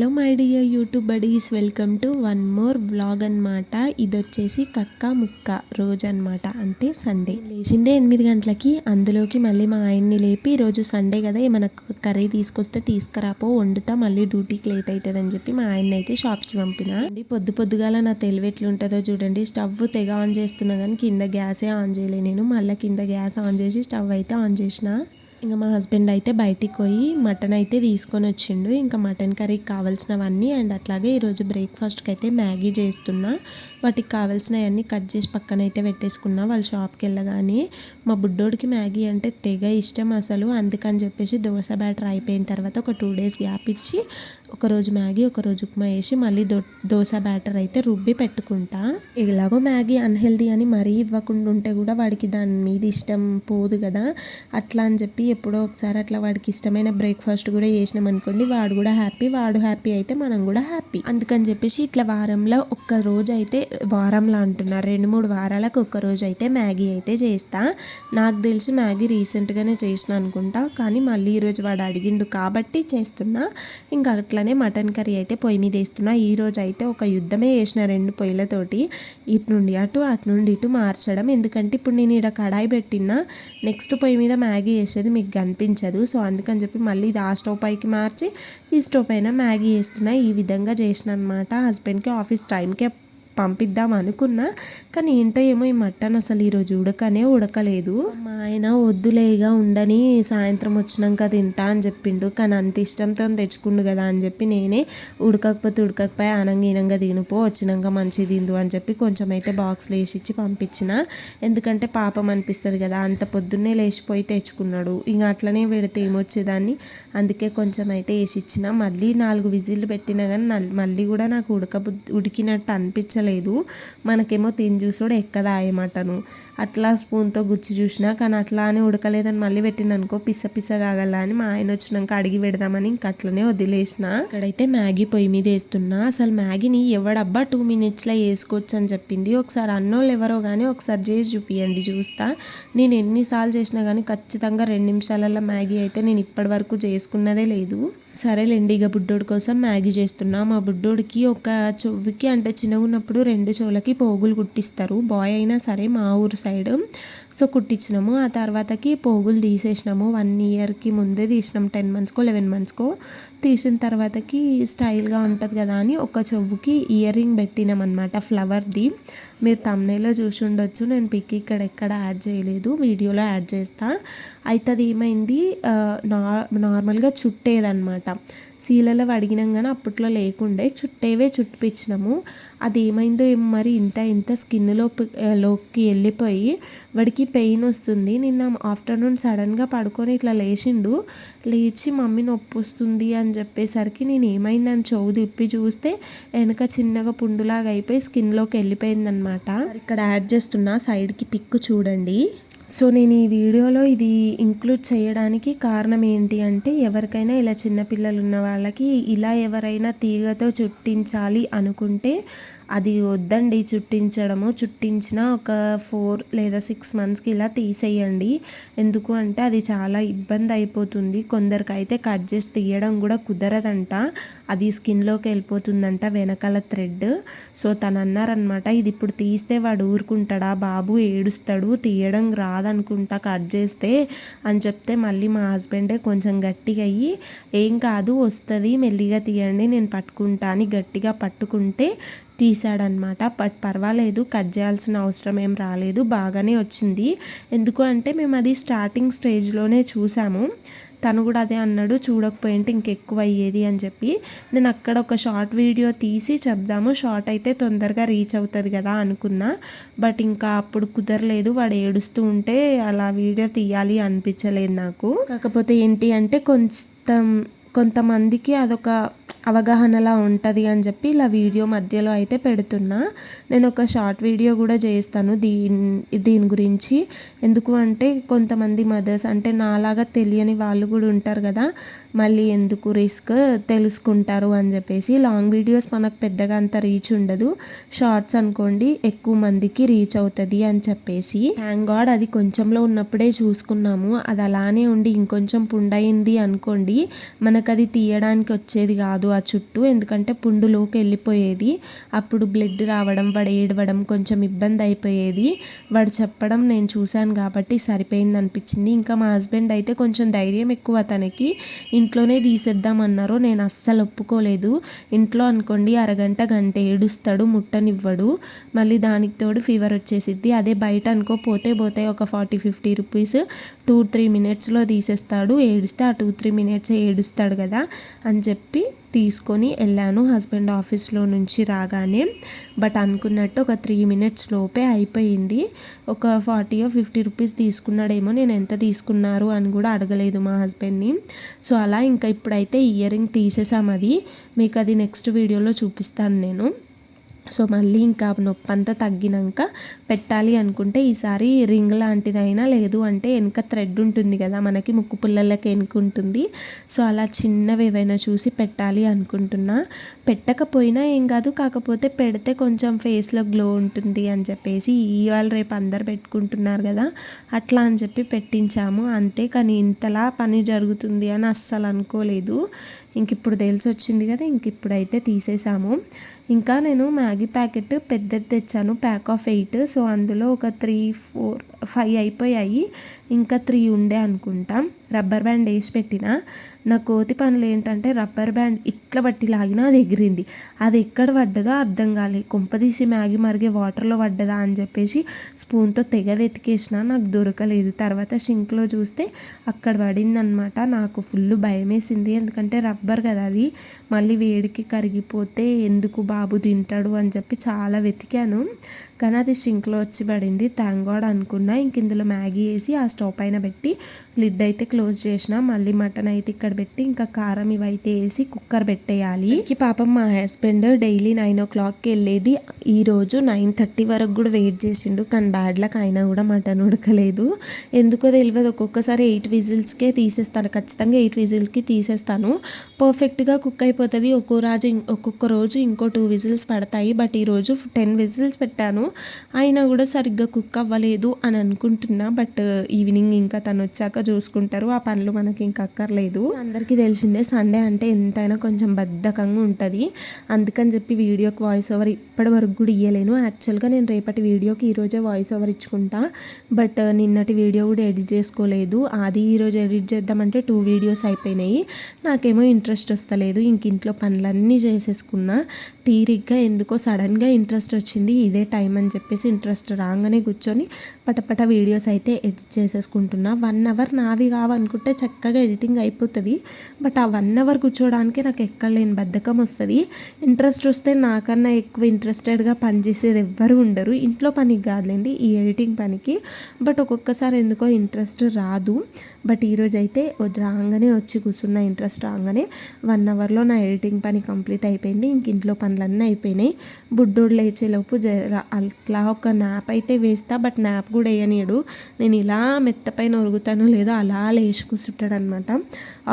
Hello my dear YouTube buddies welcome to one more blog అనమాట ఇది వచ్చేసి కక్క ముక్క రోజు అనమాట అంటే సండే. లేచిందే ఎనిమిది గంటలకి అందులోకి మళ్ళీ మా ఆయన్ని లేపి ఈరోజు సండే కదా ఏమైనా కర్రీ తీసుకొస్తే తీసుకురాపో వండుతా మళ్ళీ డ్యూటీకి లేట్ అవుతుంది అని చెప్పి మా ఆయన్ని అయితే షాప్కి పంపిన. అండి పొద్దు పొద్దుగాల నా తెలివి ఎట్లుంటుందో చూడండి. స్టవ్ తెగ ఆన్ చేస్తున్నా కానీ కింద గ్యాసే ఆన్ చేయలే నేను. మళ్ళీ కింద గ్యాస్ ఆన్ చేసి స్టవ్ అయితే ఆన్ చేసిన. ఇంకా మా హస్బెండ్ అయితే బయటికి పోయి మటన్ అయితే తీసుకొని వచ్చిండు. ఇంకా మటన్ కర్రీకి కావాల్సినవన్నీ అండ్ అట్లాగే ఈరోజు బ్రేక్ఫాస్ట్కి అయితే మ్యాగీ చేస్తున్నా. వాటికి కావాల్సినవన్నీ కట్ చేసి పక్కన అయితే పెట్టేసుకున్నా. వాళ్ళ షాప్కి వెళ్ళగానే మా బుడ్డోడికి మ్యాగీ అంటే తెగ ఇష్టం అసలు. అందుకని చెప్పేసి దోశ బ్యాటర్ అయిపోయిన తర్వాత ఒక టూ డేస్ గ్యాప్ ఇచ్చి ఒకరోజు మ్యాగీ ఒకరోజు ఉప్మా వేసి మళ్ళీ దో దోశ బ్యాటర్ అయితే రుబ్బి పెట్టుకుంటా. ఎలాగో మ్యాగీ అన్హెల్దీ అని మరీ ఇవ్వకుండా ఉంటే కూడా వాడికి దాని మీద ఇష్టం పోదు కదా. అట్లా అని చెప్పి ఎప్పుడో ఒకసారి అట్లా వాడికి ఇష్టమైన బ్రేక్ఫాస్ట్ కూడా చేసినాం అనుకోండి వాడు కూడా హ్యాపీ వాడు హ్యాపీ అయితే మనం కూడా హ్యాపీ అందుకని చెప్పేసి ఇట్లా వారంలో ఒక్క రోజు అయితే వారంలో అంటున్నారు. రెండు మూడు వారాలకు ఒక్క రోజు అయితే మ్యాగీ అయితే చేస్తా. నాకు తెలిసి మ్యాగీ రీసెంట్గానే చేసిన అనుకుంటా కానీ మళ్ళీ ఈరోజు వాడు అడిగిండు కాబట్టి చేస్తున్నా. ఇంకా అట్లనే మటన్ కర్రీ అయితే పొయ్యి మీద వేస్తున్నా. ఈరోజు అయితే ఒక యుద్ధమే చేసిన రెండు పొయ్యిలతోటి. ఇటు నుండి అటు అటు నుండి ఇటు మార్చడం. ఎందుకంటే ఇప్పుడు నేను ఇక్కడ కడాయి పెట్టినా నెక్స్ట్ పొయ్యి మీద మ్యాగీ వేసేది మీకు కనిపించదు. సో అందుకని చెప్పి మళ్ళీ ఇది ఆ స్టవ్ పైకి మార్చి ఈ స్టవ్ పైన మ్యాగీ వేస్తున్నా. ఈ విధంగా చేసిన అనమాట హస్బెండ్కి ఆఫీస్ టైంకే పంపిద్దాం అనుకున్నా కానీ ఏంటో ఏమో ఈ మటన్ అసలు ఈరోజు ఉడకనే ఉడకలేదు. మా ఆయన వద్దులేగా ఉండని సాయంత్రం వచ్చినాక తింటా అని చెప్పిండు. కానీ అంత ఇష్టంతో తెచ్చుకుండు కదా అని చెప్పి నేనే ఉడకకపోతే ఉడకకపోయి ఆనంగీనంగా తినిపో వచ్చినాక మంచి తిందు అని చెప్పి కొంచెం అయితే బాక్స్లో వేసి ఇచ్చి పంపించిన. ఎందుకంటే పాపం అనిపిస్తుంది కదా అంత పొద్దున్నే లేచిపోయి తెచ్చుకున్నాడు. ఇంకా అట్లనే పెడితే ఏమొచ్చేదాన్ని? అందుకే కొంచెం అయితే వేసి ఇచ్చిన. మళ్ళీ నాలుగు విజిల్లు పెట్టినా కానీ మళ్ళీ కూడా నాకు ఉడక ఉడికినట్టు అనిపించలేదు. లేదు. మనకేమో తిని చూసుడు ఎక్కదా మటను అట్లా స్పూన్తో గుచ్చి చూసినా కానీ అట్లా అని ఉడకలేదని మళ్ళీ పెట్టిననుకో పిస్స పిస్స కాగల అని మా ఆయన వచ్చినాక అడిగి పెడదామని ఇంక అట్లనే వదిలేసిన. ఇక్కడైతే మ్యాగీ పొయ్యి మీద వేస్తున్నా. అసలు మ్యాగీని ఎవడబ్బా టూ మినిట్స్లో వేసుకోవచ్చు అని చెప్పింది. ఒకసారి అన్నోళ్ళు ఎవరో కానీ ఒకసారి చేసి చూపియండి చూస్తా. నేను ఎన్నిసార్లు చేసినా కానీ ఖచ్చితంగా రెండు నిమిషాలలో మ్యాగీ అయితే నేను ఇప్పటి వరకు చేసుకున్నదే లేదు. సరేలేండి ఇక బుడ్డోడి కోసం మ్యాగీ చేస్తున్నా. మా బుడ్డోడికి ఒక చెవికి అంటే చిన్నగా ఉన్నప్పుడు రెండు చెవులకి పోగులు కుట్టిస్తారు. బాయ్ అయినా సరే మా ఊరు సైడ్. సో కుట్టించినాము ఆ తర్వాతకి పోగులు తీసేసినాము. వన్ ఇయర్కి ముందే తీసినాం. టెన్ మంత్స్కో లెవెన్ మంత్స్కో. తీసిన తర్వాతకి స్టైల్గా ఉంటుంది కదా అని ఒక చెవుకి ఇయర్ రింగ్ పెట్టినాం అనమాట ఫ్లవర్ది. మీరు తమ్నేలో చూసి ఉండొచ్చు. నేను పిక్ ఇక్కడ ఎక్కడ యాడ్ చేయలేదు. వీడియోలో యాడ్ చేస్తా. అయితే అది ఏమైంది నార్మల్గా అనమాట సీలలో అడిగినాం కానీ అప్పట్లో లేకుండే చుట్టేవే చుట్టిపించినాము అది ఏమైందో ఏమో మరి ఇంత ఇంత స్కిన్లో లోకి వెళ్ళిపోయి వాడికి పెయిన్ వస్తుంది. నిన్న ఆఫ్టర్నూన్ సడన్గా పడుకొని ఇట్లా లేచిండు. లేచి మమ్మీ నొప్పి వస్తుంది అని చెప్పేసరికి నేను ఏమైందని చెవు తిప్పి చూస్తే వెనక చిన్నగా పుండులాగా అయిపోయి స్కిన్లోకి వెళ్ళిపోయిందనమాట ఇక్కడ యాడ్ చేస్తున్న సైడ్కి పిక్ చూడండి. సో నేను ఈ వీడియోలో ఇది ఇంక్లూడ్ చేయడానికి కారణం ఏంటి అంటే ఎవరికైనా ఇలా చిన్నపిల్లలు ఉన్న వాళ్ళకి ఇలా ఎవరైనా తీగతో చుట్టించాలి అనుకుంటే అది వద్దండి. చుట్టించడము చుట్టించిన ఒక ఫోర్ లేదా సిక్స్ మంత్స్కి ఇలా తీసేయండి. ఎందుకు అంటే అది చాలా ఇబ్బంది అయిపోతుంది. కొందరికి అయితే కట్ చేసి తీయడం కూడా కుదరదంట. అది స్కిన్లోకి వెళ్ళిపోతుందంట వెనకాల థ్రెడ్ సో తను అన్నారనమాట ఇది ఇప్పుడు తీస్తే వాడు ఊరుకుంటాడా? బాబు ఏడుస్తాడు తీయడం కాదనుకుంటా కట్ చేస్తే అని చెప్తే మళ్ళీ మా హస్బెండే కొంచెం గట్టిగా అయ్యి ఏం కాదు వస్తుంది మెల్లిగా తీయండి నేను పట్టుకుంటా అని గట్టిగా పట్టుకుంటే తీసాడనమాట బట్ పర్వాలేదు కట్ చేయాల్సిన అవసరం ఏం రాలేదు బాగానే వచ్చింది. ఎందుకు అంటే మేము అది స్టార్టింగ్ స్టేజ్లోనే చూసాము. తను కూడా అదే అన్నాడు చూడకపోయింటే ఇంకెక్కువ అయ్యేది అని చెప్పి. నేను అక్కడ ఒక షార్ట్ వీడియో తీసి చెప్దాము షార్ట్ అయితే తొందరగా రీచ్ అవుతుంది కదా అనుకున్నా. బట్ ఇంకా అప్పుడు కుదరలేదు వాడు ఏడుస్తూ ఉంటే అలా వీడియో తీయాలి అనిపించలేదు నాకు. కాకపోతే ఏంటి అంటే కొంచెం కొంతమందికి అదొక అవగాహనలా ఉంటుంది అని చెప్పి ఇలా వీడియో మధ్యలో అయితే పెడుతున్నా. నేను ఒక షార్ట్ వీడియో కూడా చేస్తాను దీని దీని గురించి. ఎందుకు అంటే కొంతమంది మదర్స్ అంటే నాలాగా తెలియని వాళ్ళు కూడా ఉంటారు కదా మళ్ళీ ఎందుకు రిస్క్ తెలుసుకుంటారు అని చెప్పేసి. లాంగ్ వీడియోస్ మనకు పెద్దగా అంత రీచ్ ఉండదు. షార్ట్స్ అనుకోండి ఎక్కువ మందికి రీచ్ అవుతుంది అని చెప్పేసి. థ్యాంక్ గాడ్ అది కొంచెంలో ఉన్నప్పుడే చూసుకున్నాము. అది అలానే ఉండి ఇంకొంచెం పుండయింది అనుకోండి మనకు అది తీయడానికి వచ్చేది కాదు ఆ చుట్టూ ఎందుకంటే పుండులోకి వెళ్ళిపోయేది. అప్పుడు బ్లడ్ రావడం వాడు ఏడవడం కొంచెం ఇబ్బంది అయిపోయేది. వాడు చెప్పడం నేను చూశాను కాబట్టి సరిపోయింది అనిపించింది. ఇంకా మా హస్బెండ్ అయితే కొంచెం ధైర్యం ఎక్కువ తనకి. ఇంట్లోనే తీసేద్దామన్నారు నేను అస్సలు ఒప్పుకోలేదు. ఇంట్లో అనుకోండి అరగంట గంట ఏడుస్తాడు ముట్టనివ్వడు. మళ్ళీ దానికి తోడు ఫీవర్ వచ్చేసిద్ది. అదే బయట అనుకో పోతే పోతే ఒక forty fifty rupees two three మినిట్స్లో తీసేస్తాడు. ఏడిస్తే ఆ టూ త్రీ మినిట్స్ ఏడుస్తాడు కదా అని చెప్పి తీసుకొని వెళ్ళాను. హస్బెండ్ ఆఫీస్లో నుంచి రాగానే బట్ అనుకున్నట్టు ఒక త్రీ మినిట్స్ లోపే అయిపోయింది. ఒక ఫార్టీ ఫిఫ్టీ రూపీస్ తీసుకున్నాడేమో నేను ఎంత తీసుకున్నారు అని కూడా అడగలేదు మా హస్బెండ్ని. సో అలా ఇంకా ఇప్పుడైతే ఇయర్ రింగ్ తీసేసాం అది. మీకు అది నెక్స్ట్ వీడియోలో చూపిస్తాను నేను. సో మళ్ళీ ఇంకా నొప్పి అంతా తగ్గినాక పెట్టాలి అనుకుంటే ఈసారి రింగ్ లాంటిదైనా లేదు అంటే వెనుక థ్రెడ్ ఉంటుంది కదా మనకి ముక్కు పుల్లలకి వెనుక ఉంటుంది. సో అలా చిన్నవి ఏవైనా చూసి పెట్టాలి అనుకుంటున్నా. పెట్టకపోయినా ఏం కాదు కాకపోతే పెడితే కొంచెం ఫేస్లో గ్లో ఉంటుంది అని చెప్పేసి ఇవాళ రేపు అందరు పెట్టుకుంటున్నారు కదా అట్లా అని చెప్పి పెట్టించాము. అంతే కానీ ఇంతలా పని జరుగుతుంది అని అస్సలు అనుకోలేదు. ఇంక ఇప్పుడు తెలిసి వచ్చింది కదా ఇంక ఇప్పుడైతే తీసేసాము. ఇంకా నేను మ్యాగీ ప్యాకెట్ పెద్దది తెచ్చాను ప్యాక్ ఆఫ్ ఎయిట్ సో అందులో ఒక త్రీ ఫోర్ ఫైవ్ అయిపోయాయి. ఇంకా త్రీ ఉండే అనుకుంటా. రబ్బర్ బ్యాండ్ వేసి పెట్టిన. నా కోతి పనులు ఏంటంటే రబ్బర్ బ్యాండ్ ఇట్లా బట్టి లాగినా అది ఎగిరింది. అది ఎక్కడ పడ్డదో అర్థం కాలే. కొంపదీసి మ్యాగీ మరిగే వాటర్లో పడ్డదా అని చెప్పేసి స్పూన్తో తెగ వెతికేసిన నాకు దొరకలేదు. తర్వాత షింక్లో చూస్తే అక్కడ పడిందనమాట నాకు ఫుల్ భయం వేసింది ఎందుకంటే రబ్బర్ కదా అది. మళ్ళీ వేడికి కరిగిపోతే ఎందుకు బాబు తింటాడు అని చెప్పి చాలా వెతికాను. కానీ అది షింక్లో వచ్చి పడింది. థ్యాంక్ గాడ్ అనుకున్నా ఇంక ఇందులో మ్యాగీ వేసి ఆ స్టవ్ పైన పెట్టి లిడ్ అయితే క్లోజ్ చేసిన మళ్ళీ మటన్ అయితే ఇక్కడ పెట్టి ఇంకా కారం ఇవైతే వేసి కుక్కర్ పెట్టేయాలి. ఈ పాపం మా హస్బెండ్ డైలీ నైన్ ఓ క్లాక్కి వెళ్ళేది. ఈరోజు నైన్ థర్టీ వరకు కూడా వెయిట్ చేసిండు కానీ బ్యాడ్ లక్ అయినా కూడా మటన్ ఉడకలేదు. ఎందుకో తెలియదు ఒక్కొక్కసారి ఎయిట్ విజిల్స్కే తీసేస్తాను ఖచ్చితంగా ఎయిట్ విజిల్స్కి తీసేస్తాను. పర్ఫెక్ట్గా కుక్ అయిపోతుంది. ఒక్కో రోజు ఒక్కొక్క రోజు ఇంకో టూ విజిల్స్ పడతాయి బట్ ఈరోజు టెన్ విజిల్స్ పెట్టాను. అయినా కూడా సరిగ్గా కుక్ అవ్వలేదు అని అనుకుంటున్నా బట్ uh, ఈవినింగ్ ఇంకా తను వచ్చాక చూసుకుంటారు. ఆ పనులు మనకి ఇంకా అక్కర్లేదు. అందరికీ తెలిసిందే సండే అంటే ఎంతైనా కొంచెం బద్ధకంగా ఉంటుంది. అందుకని చెప్పి వీడియోకి వాయిస్ ఓవర్ ఇప్పటి వరకు కూడా ఇవ్వలేను యాక్చువల్గా నేను రేపటి వీడియోకి ఈరోజే వాయిస్ ఓవర్ ఇచ్చుకుంటా. బట్ uh, నిన్నటి వీడియో కూడా ఎడిట్ చేసుకోలేదు. అది ఈరోజు ఎడిట్ చేద్దామంటే టూ వీడియోస్ అయిపోయినాయి. నాకేమో ఇంట్రెస్ట్ వస్తలేదు. ఇంక ఇంట్లో పనులన్నీ చేసేసుకున్నా. తీరిగ్గా ఎందుకో సడన్గా ఇంట్రెస్ట్ వచ్చింది. ఇదే టైం అని చెప్పేసి ఇంట్రెస్ట్ రాగానే కూర్చొని పటపట వీడియోస్ అయితే ఎడిట్ చేసేసుకుంటున్నా. వన్ అవర్ నావి కావనుకుంటే చక్కగా ఎడిటింగ్ అయిపోతుంది. బట్ ఆ వన్ అవర్ కూర్చోవడానికి నాకు ఎక్కడ లేని బద్ధకం వస్తుంది. ఇంట్రెస్ట్ వస్తే నాకన్నా ఎక్కువ ఇంట్రెస్టెడ్గా పనిచేసేది ఎవ్వరు ఉండరు. ఇంట్లో పనికి కాదులేండి ఈ ఎడిటింగ్ పనికి. బట్ ఒక్కొక్కసారి ఎందుకో ఇంట్రెస్ట్ రాదు. బట్ ఈరోజు అయితే రాగానే వచ్చి కూర్చున్న ఇంట్రెస్ట్ రాగానే వన్ అవర్లో నా ఎడిటింగ్ పని కంప్లీట్ అయిపోయింది. ఇంక ఇంట్లో పనులన్నీ అయిపోయినాయి. బుడ్డోడు లేచేలోపు జర అట్లా ఒక నాప్ అయితే వేస్తా. బట్ నాప్ కూడా వేయనీయడు నేను ఇలా మెత్తపైన ఒరుగుతానో లేదో అలా లేచి కూర్చుంటాడు అనమాట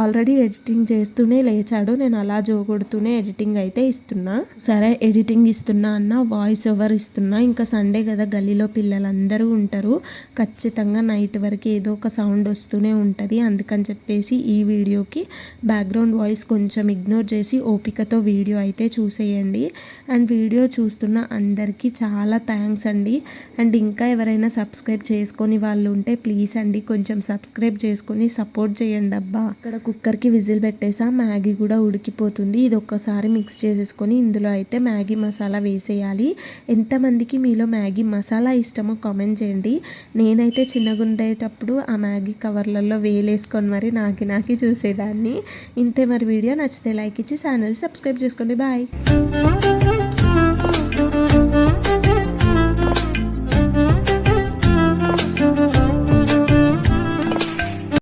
ఆల్రెడీ ఎడిటింగ్ చేస్తూనే లేచాడు. నేను అలా జోగొడుతూనే ఎడిటింగ్ అయితే ఇస్తున్నా. సరే ఎడిటింగ్ ఇస్తున్నా అన్న వాయిస్ ఓవర్ ఇస్తున్నా. ఇంకా సండే కదా గల్లీలో పిల్లలందరూ ఉంటారు. ఖచ్చితంగా నైట్ వరకు ఏదో ఒక సౌండ్ వస్తూనే ఉంటుంది. అందుకని చెప్పేసి ఈ వీడియోకి బ్యాక్గ్రౌండ్ వాయిస్ కొంచెం ఇగ్నోర్ చేసి ఓపికతో వీడియో అయితే చూసేయండి. అండ్ వీడియో చూస్తున్న అందరికీ చాలా థ్యాంక్స్ అండి. అండ్ ఇంకా ఎవరైనా సబ్స్క్రైబ్ చేసుకొని వాళ్ళు ఉంటే ప్లీజ్ అండి కొంచెం సబ్స్క్రైబ్ చేసుకొని సపోర్ట్ చేయండి అబ్బా. ఇక్కడ కుక్కర్కి విజిల్ పెట్టేసా మ్యాగీ కూడా ఉడికిపోతుంది. ఇది ఒక్కసారి మిక్స్ చేసేసుకొని ఇందులో అయితే మ్యాగీ మసాలా వేసేయాలి. ఎంతమందికి మీలో మ్యాగీ మసాలా ఇష్టమో కామెంట్ చేయండి. నేనైతే చిన్నగుండేటప్పుడు ఆ మ్యాగీ కవర్లలో వేలేసుకొని మరి నాకి నాకి చూసేదాన్ని. ఇంతే మరి వీడియో నచ్చితే లైక్ ఇచ్చి ఛానల్ సబ్స్క్రైబ్ చేసుకోండి. బాయ్.